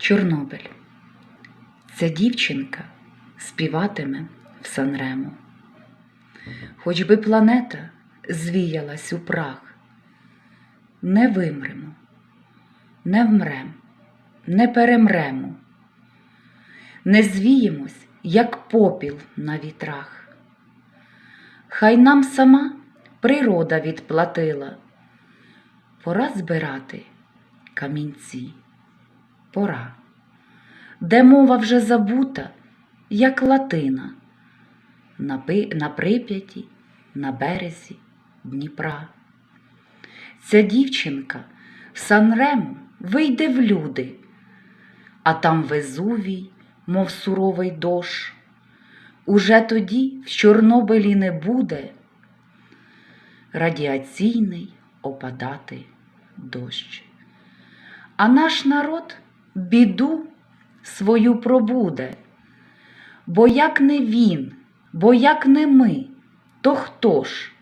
Чорнобиль. Ця дівчинка співатиме в Санрему. Хоч би планета звіялась у прах, не вимремо, не вмрем, не перемремо, не звіємось, як попіл на вітрах. Хай нам сама природа відплатила. Пора збирати камінці. Пора, де мова вже забута, як латина, на, прип'яті, на березі Дніпра. Ця дівчинка в Санрему вийде в люди, а там Везувій, мов суровий дощ. Уже тоді в Чорнобилі не буде радіаційний опадати дощ. А наш народ біду свою пробуде, бо як не він, бо як не ми, то хто ж?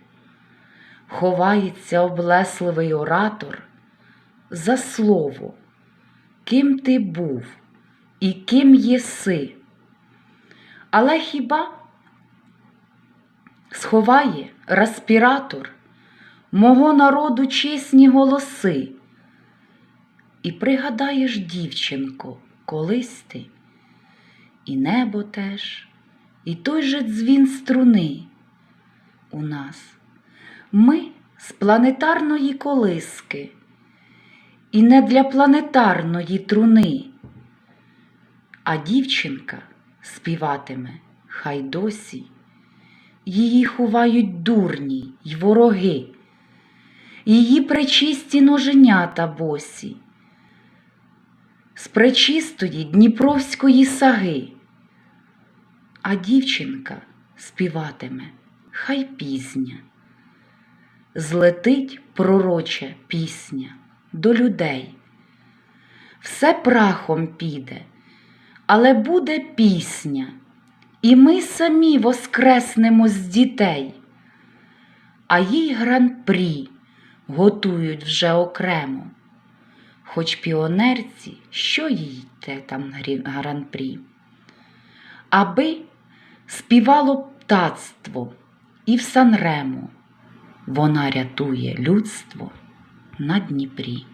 Ховається облесливий оратор за слово, ким ти був і ким єси. Але хіба сховає респіратор мого народу чесні голоси? І пригадаєш, дівчинко, колись ти, і небо теж, і той же дзвін струни у нас. Ми з планетарної колиски, і не для планетарної труни. А дівчинка співатиме, хай досі, її ховають дурні й вороги, її пречисті ноженята босі з пречистої Дніпровської саги. А дівчинка співатиме, хай пізня. Злетить пророча пісня до людей. Все прахом піде, але буде пісня, і ми самі воскреснемо з дітей, а їй гран-прі готують вже окремо хоч піонерці, що їй те там гран-прі, аби співало птацтво і в Санрему вона рятує людство на Дніпрі.